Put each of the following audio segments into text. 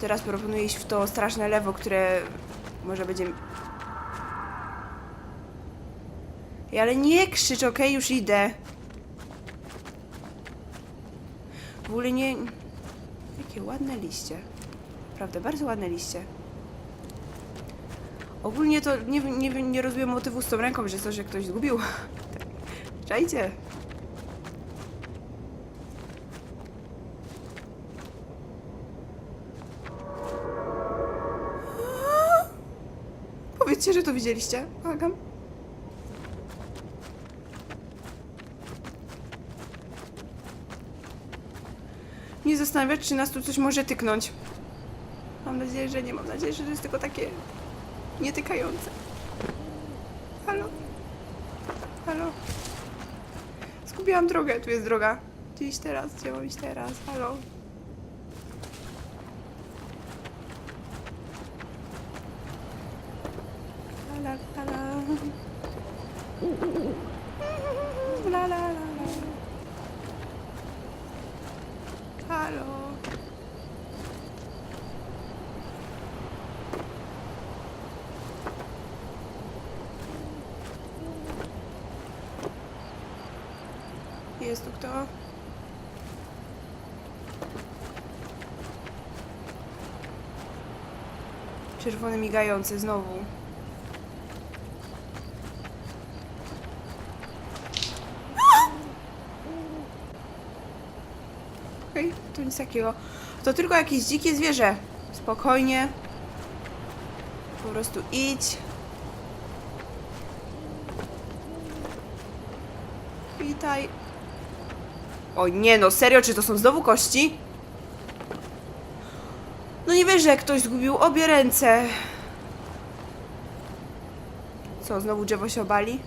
teraz proponuję iść w to straszne lewo, które może będzie... Ej, ale nie krzycz, okej? Już idę. W ogóle nie... Jakie ładne liście. Prawda, bardzo ładne liście. Ogólnie to nie, nie, nie rozumiem motywu z tą ręką, że to, że ktoś zgubił. Czajcie. Powiedzcie, że to widzieliście. Błagam. Nie zastanawiać, czy nas tu coś może tyknąć. Mam nadzieję, że nie. Mam nadzieję, że to jest tylko takie nietykające. Halo? Halo? Zgubiłam drogę. Tu jest droga. Gdzie iść teraz? Gdzie mam iść teraz? Halo? La, la, la, la. La, la, la, la. Halo? Jest tu kto? Czerwony migający znowu. Okej, to nic takiego. To tylko jakieś dzikie zwierzę. Spokojnie. Po prostu idź. Witaj. O nie no, serio, czy to są znowu kości? No nie wierzę, jak ktoś zgubił obie ręce. Co, znowu drzewo się obali?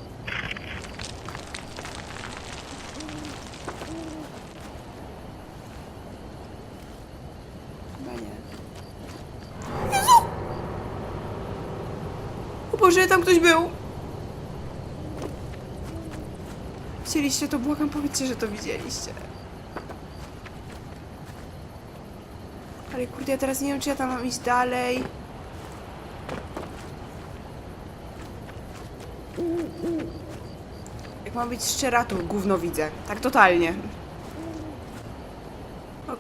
Jezu! O Boże, tam ktoś był! Widzieliście to? Błagam, powiedzcie, że to widzieliście. Ale kurde, ja teraz nie wiem, czy ja tam mam iść dalej. Jak mam być szczera, to gówno widzę. Tak totalnie.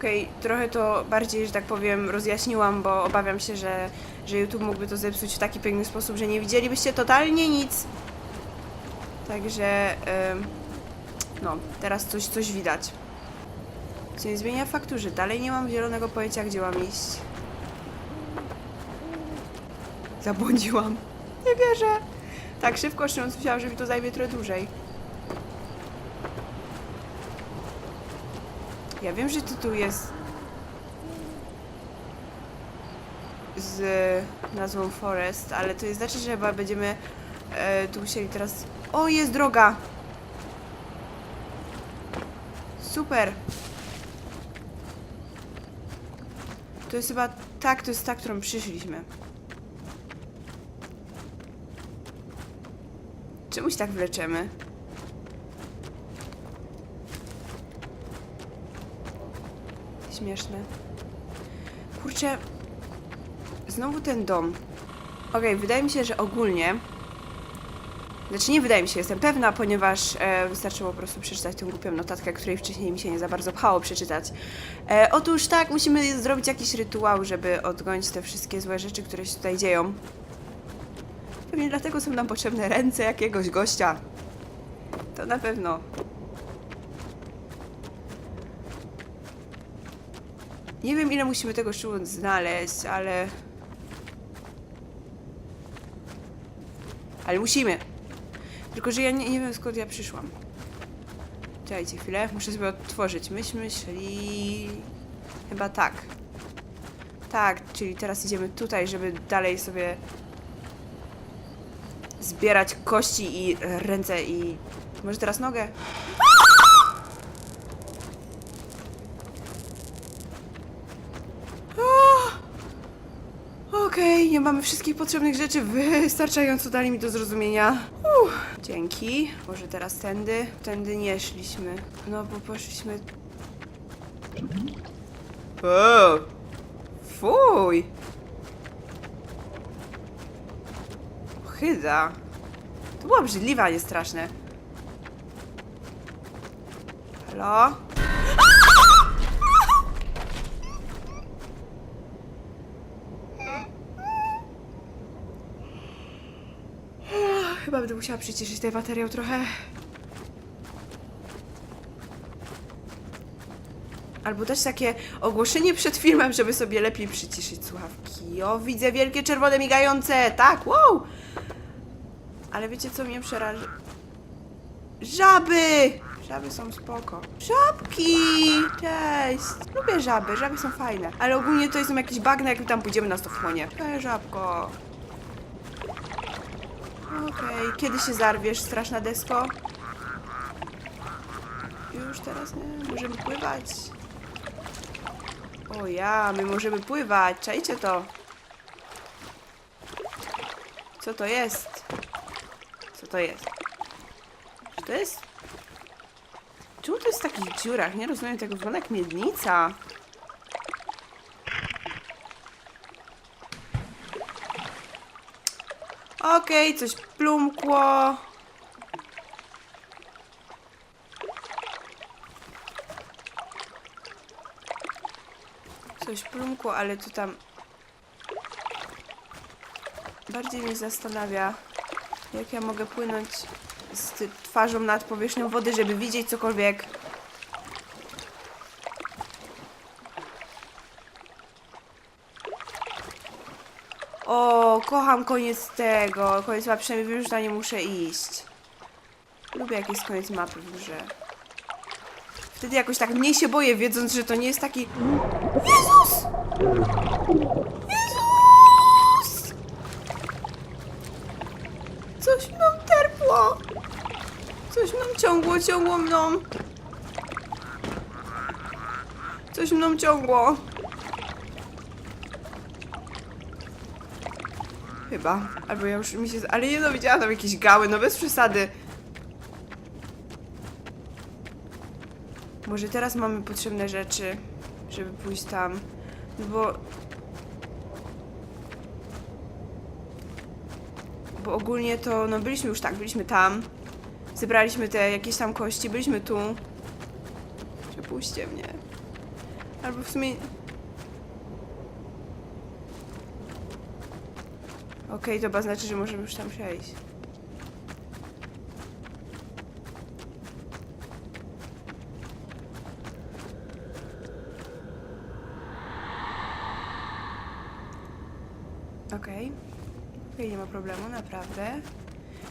Okej, trochę to bardziej, że tak powiem, rozjaśniłam, bo obawiam się, że, że YouTube mógłby to zepsuć w taki piękny sposób, że nie widzielibyście totalnie nic. Także, no, teraz coś, coś widać. Co nie zmienia faktu, że dalej nie mam zielonego pojęcia, gdzie mam iść. Zabłądziłam. Nie wierzę. Tak szybko szczerząc, myślałam, że mi to zajmie trochę dłużej. Ja wiem, że tytuł jest z nazwą Forest, ale to jest znaczy, że chyba będziemy e, tu musieli teraz... O, jest droga! Super! To jest chyba... Tak, to jest ta, którą przyszliśmy. Czemuś tak wleczemy? Śmieszne. Kurczę... Znowu ten dom. Okej, wydaje mi się, że ogólnie... Znaczy nie wydaje mi się, jestem pewna, ponieważ e, wystarczyło po prostu przeczytać tę głupią notatkę, której wcześniej mi się nie za bardzo pchało przeczytać. E, otóż tak, musimy zrobić jakiś rytuał, żeby odgonić te wszystkie złe rzeczy, które się tutaj dzieją. Pewnie dlatego są nam potrzebne ręce jakiegoś gościa. To na pewno. Nie wiem, ile musimy tego szczułąc znaleźć, ale... Ale musimy. Tylko, że ja nie, nie wiem, skąd ja przyszłam. Czekajcie chwilę, muszę sobie otworzyć. Myśmy szli... Chyba tak. Tak, czyli teraz idziemy tutaj, żeby dalej sobie zbierać kości i ręce i... Może teraz nogę? Okej, nie mamy wszystkich potrzebnych rzeczy. Wystarczająco dali mi do zrozumienia. Uff, dzięki. Może teraz tędy? Tędy nie szliśmy. No, bo poszliśmy... O! fuj! Chyda. To było obrzydliwe, a nie straszne. Halo? Chyba będę musiała przyciszyć ten materiał trochę. Albo też takie ogłoszenie przed filmem, żeby sobie lepiej przyciszyć słuchawki. O, widzę wielkie czerwone migające! Tak, wow! Ale wiecie, co mnie przeraża? Żaby! Żaby są spoko. Żabki! Cześć! Lubię żaby, żaby są fajne. Ale ogólnie to są jakieś bagna, jak tam pójdziemy nas to wchłonie. Ej, żabko. Okej, kiedy się zarwiesz, straszna desko? Już teraz nie, możemy pływać. O ja, my możemy pływać, czajcie to. Co to jest? Co to jest? Czy to jest... Czemu to jest w takich dziurach? Nie rozumiem tego, wygląda jak miednica. Okej, coś plumkło. Coś plumkło, ale tu tam... Bardziej mnie zastanawia, jak ja mogę płynąć z twarzą nad powierzchnią wody, żeby widzieć cokolwiek. O, kocham koniec tego. Koniec mapy, przynajmniej że na nie muszę iść. Lubię jak jest koniec mapy w grze. Wtedy jakoś tak mniej się boję, wiedząc, że to nie jest taki... Jezus! Jezus! Coś mną terpło! Coś mną ciągło, ciągło mną. Coś mną ciągło. Chyba. Albo ja już mi się... Ale nie no, widziałam tam jakieś gały, no bez przesady. Może teraz mamy potrzebne rzeczy, żeby pójść tam. No bo... Bo ogólnie to, no byliśmy już tak, byliśmy tam. Zebraliśmy te jakieś tam kości, byliśmy tu. Przepuśćcie mnie. Albo w sumie... Okej, to znaczy, że możemy już tam przejść. Okej. Okej, nie ma problemu, naprawdę.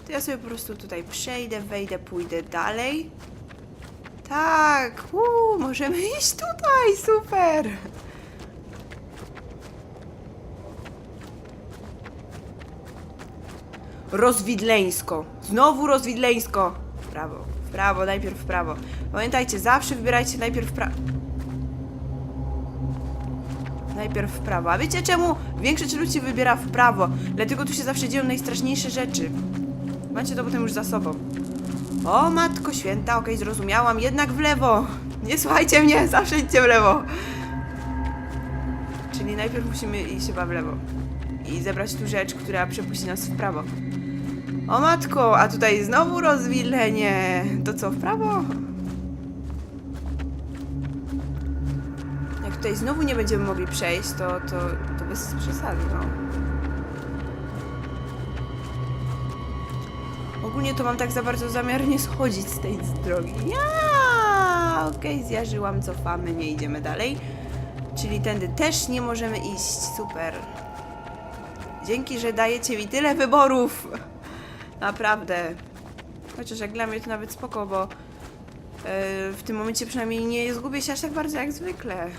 To ja sobie po prostu tutaj przejdę, wejdę, pójdę dalej. Tak, uuu, możemy iść tutaj, super! Rozwidleńsko. Znowu rozwidleńsko. W prawo, w prawo, najpierw w prawo. Pamiętajcie, zawsze wybierajcie najpierw w prawo. Najpierw w prawo. A wiecie czemu większość ludzi wybiera w prawo? Dlatego tu się zawsze dzieją najstraszniejsze rzeczy. Macie to potem już za sobą. O matko święta, okej, zrozumiałam, jednak w lewo. Nie słuchajcie mnie, zawsze idźcie w lewo. Czyli najpierw musimy iść chyba w lewo. I zebrać tu rzecz, która przepuści nas w prawo. O matko, a tutaj znowu rozwilenie. To co, w prawo? Jak tutaj znowu nie będziemy mogli przejść, to, to, to bez przesady, no. Ogólnie to mam tak za bardzo zamiar nie schodzić z tej drogi. Ja! Okej, zjarzyłam, cofamy, nie idziemy dalej. Czyli tędy też nie możemy iść. Super. Dzięki, że dajecie mi tyle wyborów. Naprawdę. Chociaż jak dla mnie to nawet spoko, bo e, w tym momencie przynajmniej nie zgubię się aż tak bardzo jak zwykle.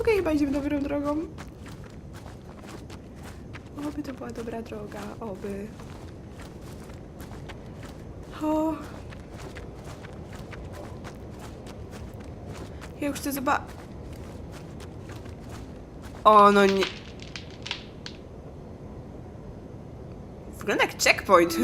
Okej, chyba idziemy dobrą drogą. Oby to była dobra droga, oby. O. Ja już chcę zobaczyć. O, no nie... Wygląda jak checkpoint.